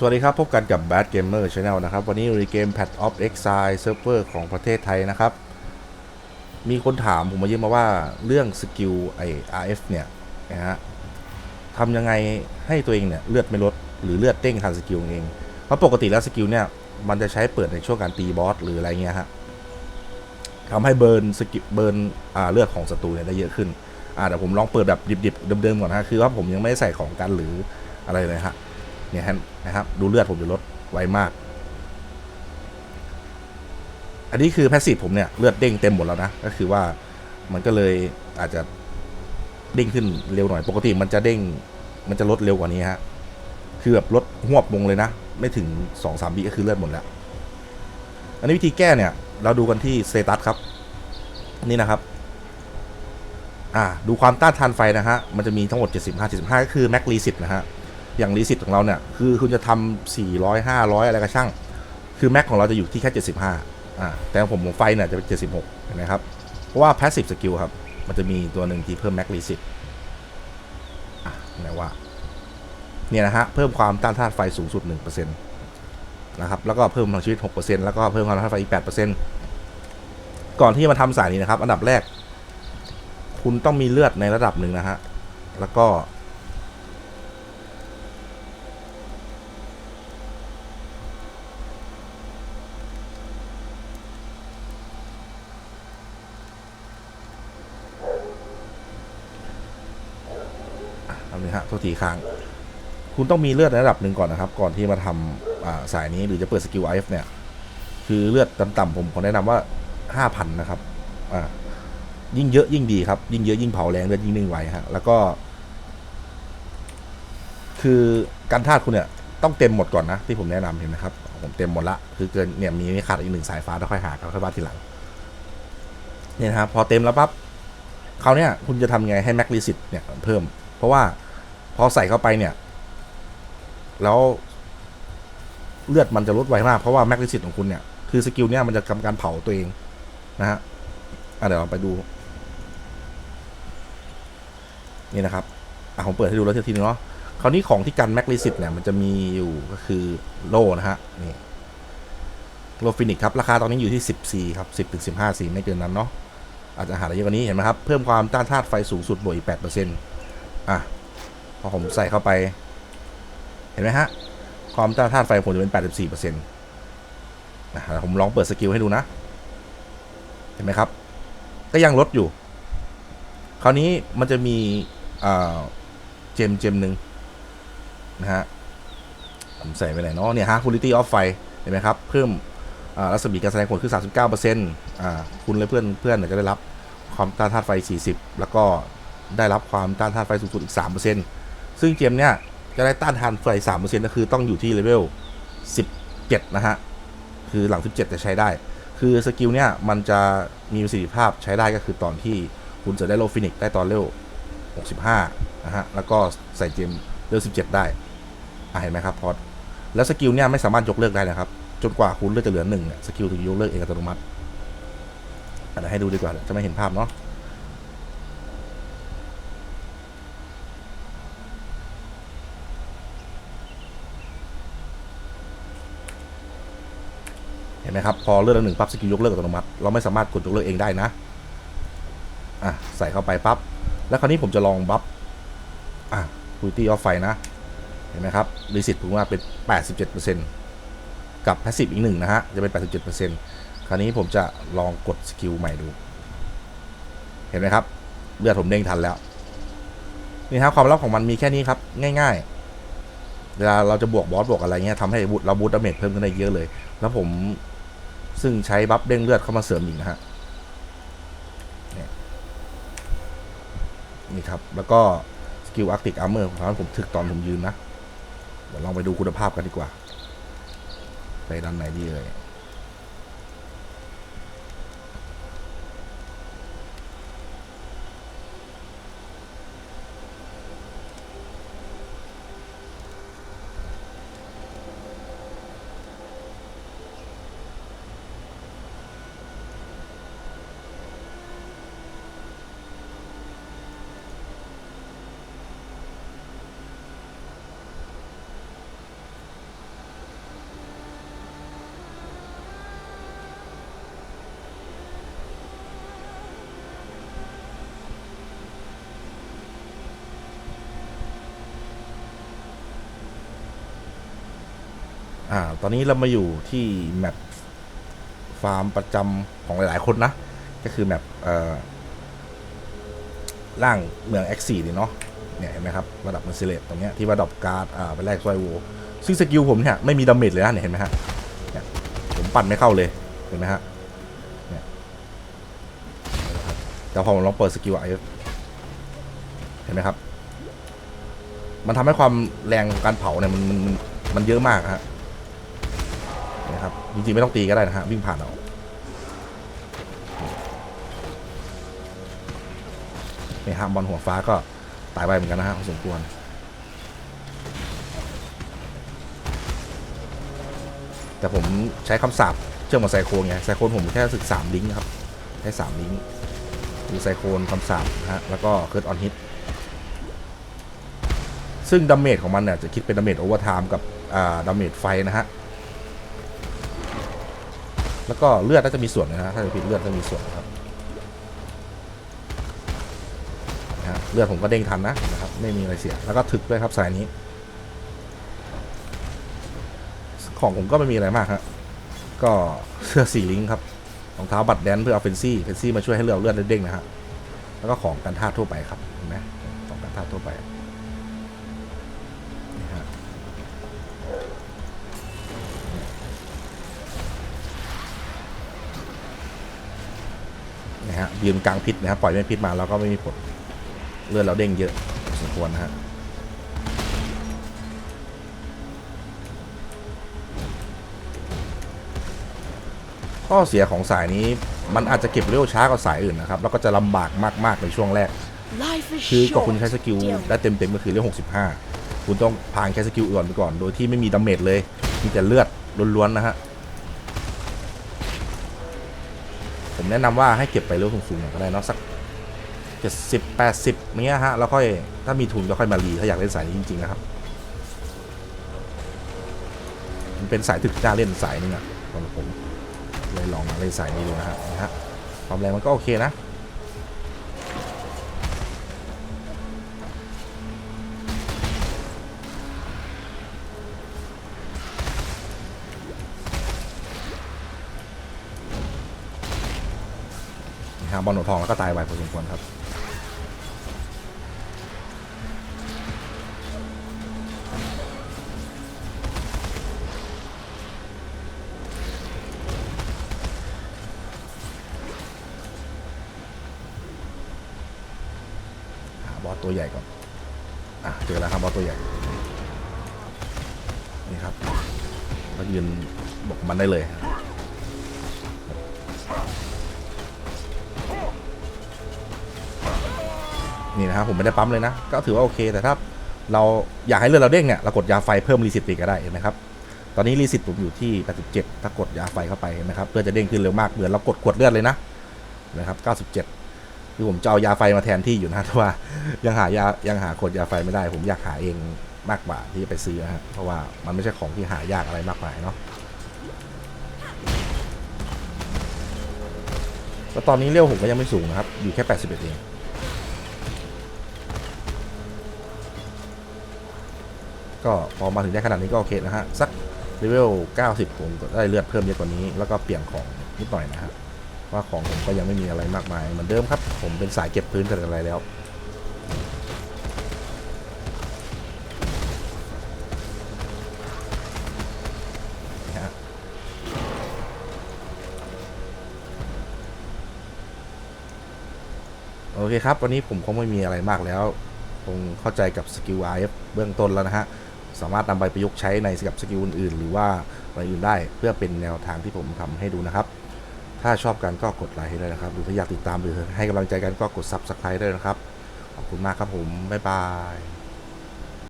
สวัสดีครับ พบกันกับ Bad Gamer Channel นะครับ วันนี้อยู่ในเกม Path of Exile Server ของประเทศไทยนะครับ มีคนถามผมมาเยอะมาว่าเรื่องสกิลไอ RF เนี่ยนะฮะทำยังไงให้ตัวเองเนี่ยเลือดไม่ลดหรือเลือดเด้งทันสกิลเอง เพราะปกติแล้วสกิลเนี่ย มันจะใช้เปิดในช่วงการตีบอสหรืออะไรเงี้ยฮะทำให้เบิร์นสกิลเบิร์นอ่าเลือดของศัตรูเนี่ยได้เยอะขึ้นอ่าเดี๋ยวผมลองเปิดแบบดิบๆเดิมๆก่อนนะคือว่าผมยังไม่ได้ใส่ของกันหรืออะไรเลยฮะ เนี่ยฮะนะครับ ดูเลือดผมจะลดไวมาก อันนี้คือแพสซีฟผมเนี่ย เลือดเด้งเต็มหมดแล้วนะ ก็คือว่ามันก็เลยอาจจะเด้งขึ้นเร็วหน่อย ปกติมันจะเด้ง มันจะลดเร็วกว่านี้ฮะ คือแบบลดหวบลงเลยนะ ไม่ถึงสองสามวิก็คือเลือดหมดแล้ว อันนี้วิธีแก้เนี่ย เราดูกันที่เซตัสครับ นี่นะครับอ่าดูความต้านทานไฟนะฮะ มันจะมีทั้งหมด 75 75 ก็คือแม็กรีสินะฮะ อย่างรีสิตของเราเนี่ยคือคุณจะทำ400 500 อะไรก็ช่าง คือแม็กของเราจะอยู่ที่แค่ 75อ่าแต่ผมของไฟเนี่ยจะเป็น 76เห็นไหมครับ เพราะว่า passive skill ครับ มันจะมีตัวหนึ่งที่เพิ่มแม็กรีสิตอะไหนว่าเนี่ยนะฮะเพิ่มความต้านทานไฟสูงสุด 1%นะครับแล้วก็เพิ่มพลังชีวิต 6%แล้วก็เพิ่มความต้านทานไฟอีก 8%ก่อนที่จะมาทำสายนี้นะครับ อันดับแรก คุณต้องมีเลือดในระดับหนึ่งนะฮะแล้วก็ ทำนี้ฮะโทษทีค้าง คุณต้องมีเลือดระดับหนึ่งก่อนนะครับ ก่อนที่มาทำสายนี้หรือจะเปิดสกิลไอฟเนี่ย คือเลือดต่ำๆผมขอแนะนำว่าห้าพันนะครับอ่ายิ่งเยอะยิ่งดีครับ ยิ่งเยอะยิ่งเผาแรงเลือดยิ่งนิ่งไวฮะแล้วก็ คือการธาตุคุณเนี่ยต้องเต็มหมดก่อนนะที่ผมแนะนำเห็นไหมครับ ผมเต็มหมดละคือเกินเนี่ยมีไม่ขาดอีกหนึ่งสายฟ้าแล้วค่อยหาค่อยว่าทีหลังเนี่ยนะครับพอเต็มแล้วปั๊บคราวเนี้ยคุณจะทำไงให้แม็กลิสิตเนี่ยเพิ่ม เพราะว่า พอใส่เข้าไปเนี่ย แล้วเลือดมันจะลดไวมาก เพราะว่าแม็กลิสิตของคุณเนี่ย คือสกิลเนี่ยมันจะทำการเผาตัวเองนะฮะะเดี๋ยวเราไปดู นี่นะครับอะผมเปิดให้ดูแล้วทีนึงเนาะคราวนี้ของที่กันแม็กลิสิตเนี่ยมันจะมีอยู่ก็คือโล่นะฮะนี่โลฟินิกครับ ราคาตอนนี้อยู่ที่ 14 ครับ 10ถึง15 สีไม่เกินนั้นเนาะอาจจะหาได้เยอะกว่านี้เห็นไหมครับ เพิ่มความต้านทานไฟสูงสุดบวกอีก8%อะ พอผมใส่เข้าไป เห็นไหมฮะ ความต้านทานไฟผมจะเป็น 84%นะผมลองเปิดสกิลให้ดูนะ เห็นไหมครับ ก็ยังลดอยู่ คราวนี้มันจะมีเจมเจมหนึ่งนะฮะ ผมใส่ไปไหนเนาะเนี่ยฮะ quality of ไฟเห็นไหมครับ เพิ่มรัศมีการแสดงผลคือ39%อ่าคุณและเพื่อนเพื่อนเนี่ยจะได้รับความต้านทานไฟ 40 แล้วก็ได้รับความต้านทานไฟสูงสุดอีก 3% ซึ่งเกมเนี่ยจะได้ต้านทานไฟ3%ก็คือต้องอยู่ที่เลเวล17นะฮะ คือหลัง17จะใช้ได้ คือสกิลเนี่ยมันจะมีประสิทธิภาพใช้ได้ก็คือตอนที่คุณจะได้โลฟินิกได้ตอนเลเวล65นะฮะ แล้วก็ใส่เจมเลเวล17ได้อะเห็นไหมครับพอแล้วสกิลเนี่ยไม่สามารถยกเลิกได้นะครับ จนกว่าคุณเลือดจะเหลือหนึ่งเนี่ยสกิลถึงยกเลิกเองอัตโนมัติอะเดี๋ยวให้ดูดีกว่าจะไม่เห็นภาพเนาะ ห็นไหมครับ พอเลือกแล้วหนึ่งปั๊บสกิลยกเลิกอัตโนมัติ เราไม่สามารถกดยกเลิกเองได้นะ อะ ใส่เข้าไปปั๊บ แล้วคราวนี้ผมจะลองบัฟ อะคูตี้ออฟไฟนะ เห็นไหมครับรีสิตผมว่าเป็น 87%กับแพสซีฟอีกหนึ่งนะฮะ จะเป็น 87%คราวนี้ผมจะลองกดสกิลใหม่ดู เห็นไหมครับ เลือดผมเด้งทันแล้ว นี่ครับความลับของมันมีแค่นี้ครับ ง่าย ๆเวลาเราจะบวกบอสบวกอะไรเงี้ยทำให้เราบูตดาเมจเพิ่มขึ้นได้เยอะเลย แล้วผม ซึ่งใช้บัฟเด้งเลือดเข้ามาเสริมอีกนะฮะเนี่ยครับ แล้วก็สกิลอาร์ติกอาร์เมอร์ของผมถึกตอนผมยืนนะ เดี๋ยวลองไปดูคุณภาพกันดีกว่า ไปด้านไหนดีเลย อ่า ตอนนี้เรามาอยู่ที่แมปฟาร์มประจำของหลาย ๆ คนนะ ก็คือแมปเอ่อล่างเมือง X4 นี่เนาะ เนี่ยเห็นไหมครับ ระดับมันซิเลตตรงเนี้ยที่ว่าดรอปการ์ด อ่า ไปแลกสร้อยโวซึ่งสกิลผมเนี่ยไม่มีดาเมจเลยนะเนี่ยเห็นไหมฮะเนี่ยผมปั่นไม่เข้าเลย เห็นไหมฮะ เนี่ยแต่พอผมลองเปิดสกิลไอเห็นไหมครับ มันทำให้ความแรงของการเผาเนี่ยมันมันมันมันเยอะมากฮะ นะครับจริงๆไม่ต้องตีก็ได้นะฮะวิ่งผ่านเอาเนี่ยฮะบอลหัวฟ้าก็ตายไปเหมือนกันนะฮะสมควรแต่ผมใช้คำสาปเชื่อมกับไซโคนไงไซโคนผมแค่สึกสามลิงก์ครับใช้สามลิงก์คือไซโคนคำสาปนะฮะแล้วก็เคิร์ดออนฮิตซึ่งดาเมจของมันเนี่ยจะคิดเป็นดาเมจโอเวอร์ไทม์กับดาเมจไฟนะฮะ แล้วก็เลือดน่าจะมีส่วนนะฮะถ้าจะผิดเลือดจะมีส่วนนะครับนะเลือดผมก็เด้งทันนะนะครับไม่มีอะไรเสียแล้วก็ถึกด้วยครับสายนี้ ของผมก็ไม่มีอะไรมากฮะก็เสื้อสีลิงก์ครับรองเท้าบัตรแดนเพื่อเอาเฟนซี่เฟนซี่มาช่วยให้เลือดเลือดเด้งนะฮะแล้วก็ของกันท่าทั่วไปครับเห็นไหมของกันท่าทั่วไป ยืนกลางพิษนะครับปล่อยไม่พิษมาแล้วก็ไม่มีผลเลือดเราเด้งเยอะพอสมควรนะฮะข้อเสียของสายนี้มันอาจจะเก็บเร็วช้ากว่าสายอื่นนะครับ แล้วก็จะลำบากมาก ๆ ในช่วงแรก Life is คือกว่า short. คุณใช้สกิล Deal. ได้เต็มเต็ม ๆ ก็คือเรื่อง65 คุณต้องผ่านแค่สกิลอื่นไปก่อน โดยที่ไม่มีดาเมจเลย มีแต่เลือดล้วน ๆ นะฮะ ผมแนะนำว่าให้เก็บไปเรื่องสูงๆหน่อยก็ได้นะสักเจ็ดสิบแปดสิบเนี้ยฮะแล้วค่อยถ้ามีทุนก็ค่อยมารีถ้าอยากเล่นสายนี้จริงๆนะครับมันเป็นสายถึกจ้าเล่นสายนึงอะสำหรับผมเลยลองมาเล่นสายนี้ดูนะฮะนะฮะความแรงมันก็โอเคนะ นะฮะบอลหนูทองแล้วก็ตายไวพอสมควรครับหาบอสตัวใหญ่ก่อน อะเจอแล้วครับบอสตัวใหญ่ นี่ครับมายืนบอกมันได้เลย นี่นะครับผมไม่ได้ปั๊มเลยนะ ก็ถือว่าโอเค แต่ถ้าเราอยากให้เลือดเราเด้งเนี่ยเรากดยาไฟเพิ่มรีสิตไปก็ได้เห็นไหมครับ ตอนนี้รีสิตผมอยู่ที่ 87 ถ้ากดยาไฟเข้าไปเห็นไหมครับเพื่อจะเด้งขึ้นเร็วมากเหมือนเรากดขวดเลือดเลยนะนะครับ97คือผมจะเอายาไฟมาแทนที่อยู่นะแต่ว่ายังหายายังหาขวดยาไฟไม่ได้ ผมอยากหาเองมากกว่าที่จะไปซื้อฮะเพราะว่ามันไม่ใช่ของที่หายากอะไรมากมายเนาะแล้วตอนนี้เลี้ยวผมก็ยังไม่สูงนะครับ อยู่แค่ 81 เอง ก็พอมาถึงได้ขนาดนี้ก็โอเคนะฮะ สักเลเวล 90 ผมก็ได้เลือดเพิ่มเยอะกว่านี้ แล้วก็เปลี่ยนของนิดหน่อยนะฮะ ว่าของผมก็ยังไม่มีอะไรมากมาย เหมือนเดิมครับ ผมเป็นสายเก็บพื้นกันอะไรแล้วโอเคครับ วันนี้ผมคงไม่มีอะไรมากแล้ว คงเข้าใจกับสกิล IF เบื้องต้นแล้วนะฮะ สามารถนำไปประยุกต์ใช้ในสกับสกิลอื่นๆ หรือว่าอะไรอื่นได้ เพื่อเป็นแนวทางที่ผมทำให้ดูนะครับ ถ้าชอบกันก็กดไลค์ให้ด้วยนะครับ หรือถ้าอยากติดตามหรือให้กำลังใจกันก็กดซับสไครต์ด้วยนะครับ ขอบคุณมากครับผม บ๊ายบาย